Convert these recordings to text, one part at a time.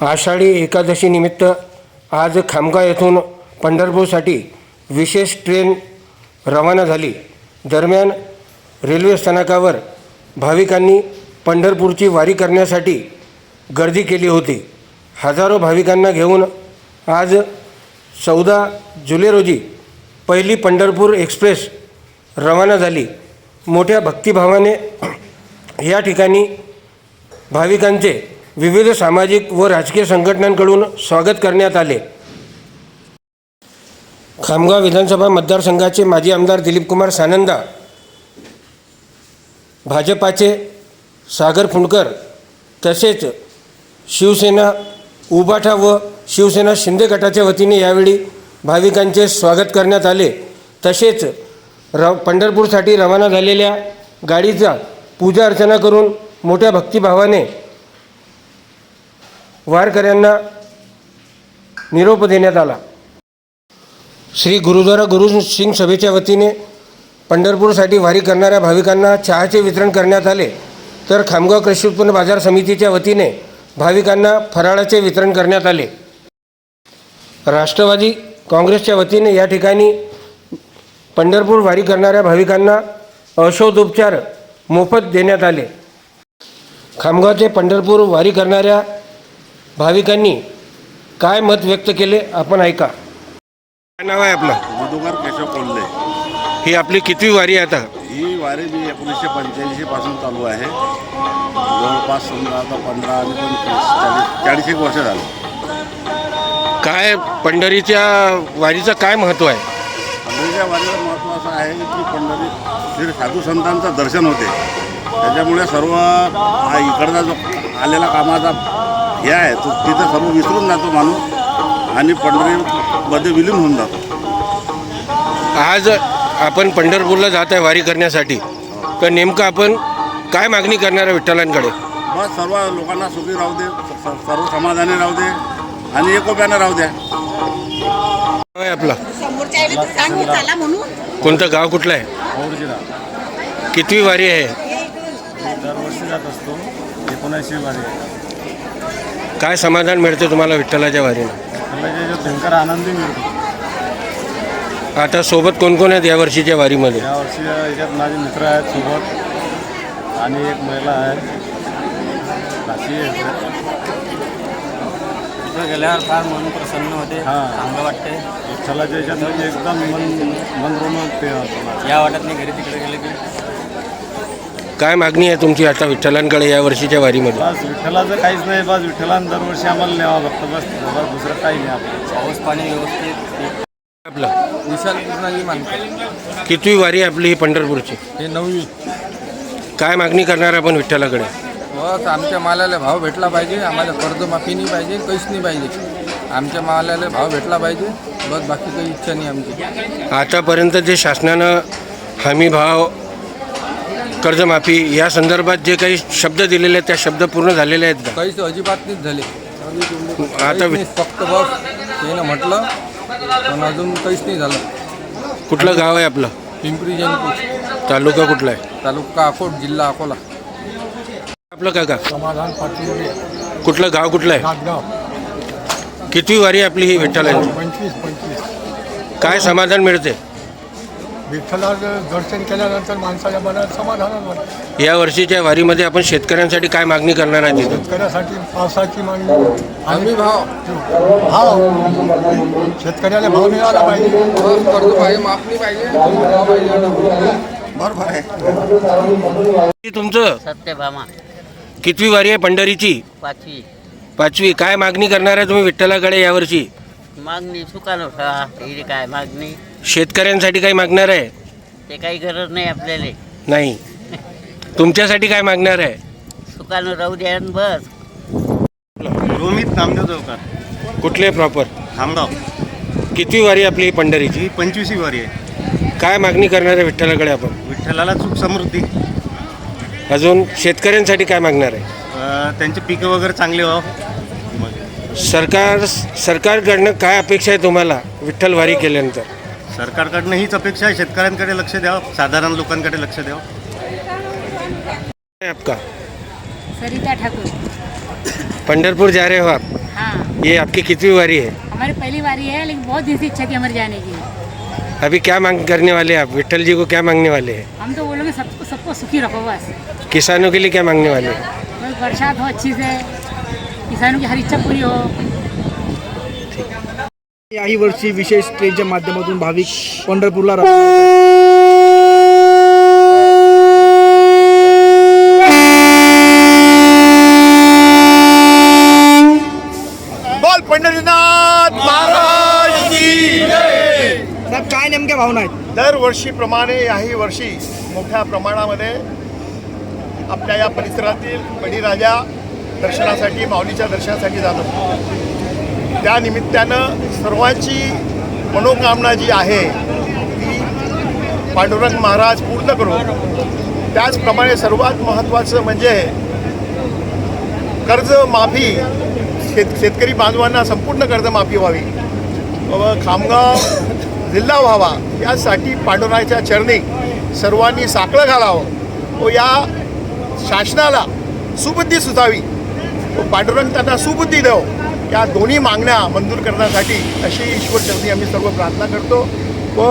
आषाढी एकादशीनिमित्त आज खामगाव येथून पंढरपूरसाठी विशेष ट्रेन रवाना झाली. दरम्यान रेल्वे स्थानकावर भाविकांनी पंढरपूरची वारी करण्यासाठी गर्दी केली होती. हजारो भाविकांना घेऊन आज चौदा जुलै रोजी पहिली पंढरपूर एक्सप्रेस रवाना झाली. मोठ्या भक्तिभावाने या ठिकाणी भाविकांचे विविध सामाजिक व राजकीय संघटनांकडून स्वागत करण्यात आले. खामगाव विधानसभा मतदारसंघाचे माजी आमदार दिलीपकुमार सानंदा भाजपाचे सागर फुंडकर तसेच शिवसेना उबाठा व शिवसेना शिंदे गटाच्या वतीने यावेळी भाविकांचे स्वागत करण्यात आले. तसेच र पंढरपूरसाठी रवाना झालेल्या गाडीचा पूजा अर्चना करून मोठ्या भक्तिभावाने वारकऱ्यांना निरोप देण्यात आला. श्री गुरुद्वारा गुरु सिंग सभेच्या वतीने पंढरपूरसाठी वारी करणाऱ्या भाविकांना चहाचे वितरण करण्यात आले. तर खामगाव कृषी उत्पन्न बाजार समितीच्या वतीने भाविकांना फराळाचे वितरण करण्यात आले. राष्ट्रवादी काँग्रेसच्या वतीने या ठिकाणी पंढरपूर वारी करणाऱ्या भाविकांना औषधोपचार मोफत देण्यात आले. खामगावचे पंढरपूर वारी करणाऱ्या भाविकांनी काय मत व्यक्त केले आपण ऐका. काय नाव आहे आपलं? मधुकर केशव कोल्हे. ही आपली कितवी वारी आहे आता? ही वारी मी एकोणीसशे पंच्याऐंशी पासून चालू आहे. जवळपास समजा आता पंधरा आणि पंचवीस चाळीस चाळीस एक वर्ष झालं. काय पंढरीच्या वारीचं काय महत्त्व आहे? पंढरीच्या वारीचं महत्त्व असं आहे की पंढरी श्री साधू संतांचं दर्शन होते. त्याच्यामुळे सर्व हा इकडचा जो आलेला कामाचा हे आहे. तो तिथं सर्व विसरून जातो माणूस आणि पंढरीमध्ये विलीन होऊन जातो. आज आपण पंढरपूरला जात आहे वारी करण्यासाठी. तर नेमकं आपण काय मागणी करणार आहे विठ्ठलांकडे? बस सर्व लोकांना सुखी राहू दे स- स- सर्व समाधानी राहू दे आणि एकोप्यानं राहू द्या. नाव आहे आपलं. समोरच्या आईला तर सांग चला म्हणून. कोणतं गाव कुठलं आहे? कितवी वारी आहे? दरवर्षी जात असतो. एकोणऐंशी वारी काय समाधान मिळते तुम्हाला विठ्ठलाच्या वारीनं? त्याला भयंकर आनंदी मिळतो. आता सोबत कोण कोण आहेत या वर्षीच्या वारीमध्ये? या वर्षी याच्यात माझे मित्र आहेत सोबत आणि एक महिला आहे. काशी आहे तिथं गेल्यावर फार मन प्रसन्न होते हां. चांगलं वाटते विठ्ठलाच्या याच्यात म्हणजे एकदम मन मन रमून ते होतं माझं. या वाटत नाही घरी तिकडे गेले की काय मागणी आहे तुमची आता विठ्ठलांकडे या वर्षीच्या वारीमध्ये? बस विठ्ठलाचं काहीच नाही बस विठ्ठलानं दरवर्षी आम्हाला न्यावा फक्त बस बस दुसरं काही नाही आपलं. पाऊस पाणी व्यवस्थित आपलं? विशाल कृष्णाजी कितवी वारी आहे आपली ही पंढरपूरची? हे नववी. काय मागणी करणार आपण विठ्ठलाकडे? बस आमच्या मालाला भाव भेटला पाहिजे आम्हाला कर्जमाफी नाही पाहिजे काहीच नाही पाहिजे. आमच्या मालाला भाव भेटला पाहिजे बस बाकी काही इच्छा नाही आमची. आतापर्यंत जे शासनानं हमी भाव कर्जमाफी या संदर्भात जे काही शब्द दिलेले आहेत त्या शब्द पूर्ण झालेले आहेत का? काहीच अजिबात नाहीच झाले. आता काहीच वि- नाही, फक्त बस त्यानं म्हटलं पण अजून काहीच नाही झालं. कुठलं गाव आहे आपलं? पिंपरी जैनपूर तालुका कुठला आहे? तालुका अकोट जिल्हा अकोला. आपलं काका समाधान पाटील. कुठलं गाव कुठलं आहे? नागगाव कितवी वारी आपली ही विठ्ठलांची पंचवीस पंचवीस. काय समाधान मिळते? विठ्ठलाचं दर्शन केल्यानंतर माणसाच्या मनात समाधान वाटतं या वर्षीच्या वारीमध्ये आपण शेतकऱ्यांसाठी काय मागणी करणार आहे तिथं? शेतकऱ्यासाठी पावसाची मागणी हमी भाव भाव शेतकऱ्याला भाव मिळाला पाहिजे. कर्ज बरोबर आहे की तुमचं सत्यभामा कितवी वारी आहे पंढरीची? पाचवी. पाचवी. काय मागणी करणार आहे तुम्ही विठ्ठलाकडे यावर्षी मागणी सुकानो ठेवा. ही काय मागणी? शेतकऱ्यांसाठी काही मागणार आहे? ते काही गरज नाही आपल्याला. नाही. तुमच्यासाठी काय मागणार आहे? सुकानो राहू द्या आणि बस. रोमित नामदेव चौकार कुठले प्रॉपर खामगाव. कितवी वारी आहे आपली पंढरीची? ही पंचवीसी वारी आहे. काय मागणी करणार आहे विठ्ठलाकडे आपण? विठ्ठलाला सुख समृद्धी. अजून शेतकऱ्यांसाठी काय मागणार आहे? अं, त्यांची पिकं वगैरे चांगली व्हावं. मग सरकार सरकारकडनं काय अपेक्षा आहे तुम्हाला विठ्ठल वारी केल्यानंतर? सरकारकडनं हीच अपेक्षा आहे. शेतकऱ्यांकडे लक्ष द्यावं. साधारण लोकांकडे लक्ष द्यावं. है आपका? सरिता ठाकूर. पंढरपुर जा रहे हो आप? हाँ. ये आपकी कितनी बारी है? हमारी पहली बारी है लेकिन बहुत दिन से इच्छा थी हमारे जाने की। अभी क्या मांग करने वाले हैं आप? विठल जी को क्या मांगने वाले हैं? हम तो बोलोगे सबको सबको सुखी रखो बस। किसानों के लिए क्या मांगने वाले हैं? बस बरसात हो अच्छी से किसानों की हर इच्छा पूरी हो। याही वर्षी विशेष ट्रेनच्या माध्यमातून भाविक पंढरपूरला. बोल पंढरीनाथ महाराज साहेब काय नेमक्या भावना आहेत? दरवर्षीप्रमाणे याही वर्षी मोठ्या प्रमाणामध्ये आपल्या या परिसरातील बळीराजा दर्शनासाठी माऊलीच्या दर्शनासाठी जातो त्या निमित्तानं सर्वांची मनोकामना जी आहे ती पांडुरंग महाराज पूर्ण करू त्याचप्रमाणे सर्वात महत्त्वाचं म्हणजे कर्जमाफी शेत शेतकरी बांधवांना संपूर्ण कर्जमाफी व्हावी. व खामगाव जिल्हा व्हावा यासाठी पांडुरंगाच्या चरणी सर्वांनी साखळं घालावं. व या शासनाला सुबुद्धी सुचावी. व पांडुरंग त्यांना सुबुद्धी द्यावं या दोन्ही मागण्या मंजूर करण्यासाठी अशी ईश्वर चरणी आम्ही सर्व प्रार्थना करतो व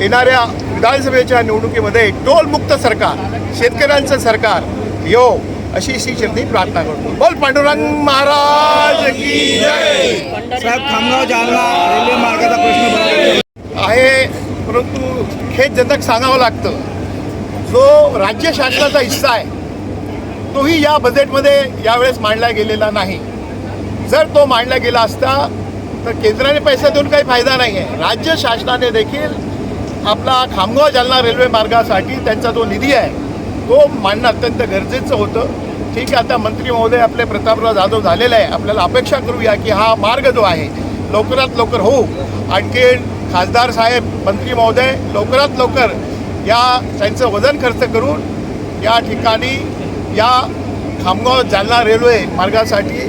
येणाऱ्या विधानसभेच्या निवडणुकीमध्ये टोलमुक्त सरकार शेतकऱ्यांचं सरकार यो अशी श्री चरणी प्रार्थना करतो. बोल पांडुरंग महाराज की साहेब खामगाव जालना रेल्वे मार्गाचा प्रश्न आहे परंतु खेदजनक सांगावं लागतं. जो राज्य शासनाचा हिस्सा आहे तोही या बजेटमध्ये यावेळेस मांडला गेलेला नाही. जर तो मांडला गेला असता तर केंद्राने पैसा देऊन काही फायदा नाही आहे राज्य शासनाने देखील आपला खामगाव जालना रेल्वे मार्गासाठी त्यांचा जो निधी आहे तो मांडणं अत्यंत गरजेचं होतं. ठीक आहे आता मंत्री महोदय आपले प्रतापराव जाधव झालेले आहे. आपल्याला अपेक्षा करूया की हा मार्ग जो आहे लवकरात लवकर होऊ. आणखीन खासदार साहेब मंत्री महोदय लवकरात लवकर या त्यांचं वजन खर्च करून या ठिकाणी या खामगाव जालना रेल्वे मार्गासाठी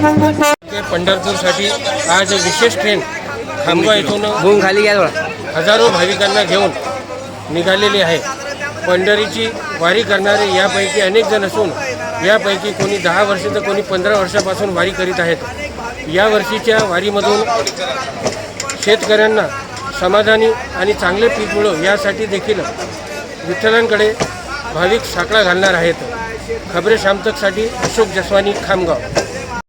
ते पंढरपूरसाठी आज विशेष ट्रेन खामगाव येथून खाली हजारो भाविकांना घेऊन निघालेली आहे. पंढरीची वारी करणारे यापैकी अनेक जण असून यापैकी कोणी दहा वर्ष तर कोणी पंधरा वर्षापासून वारी करीत आहेत. या वर्षीच्या वारीमधून शेतकऱ्यांना समाधानी आणि चांगले पीक मिळो यासाठी देखील विठ्ठलांकडे भाविक साकडा घालणार आहेत. खबरे शामतकसाठी अशोक जसवानी खामगाव.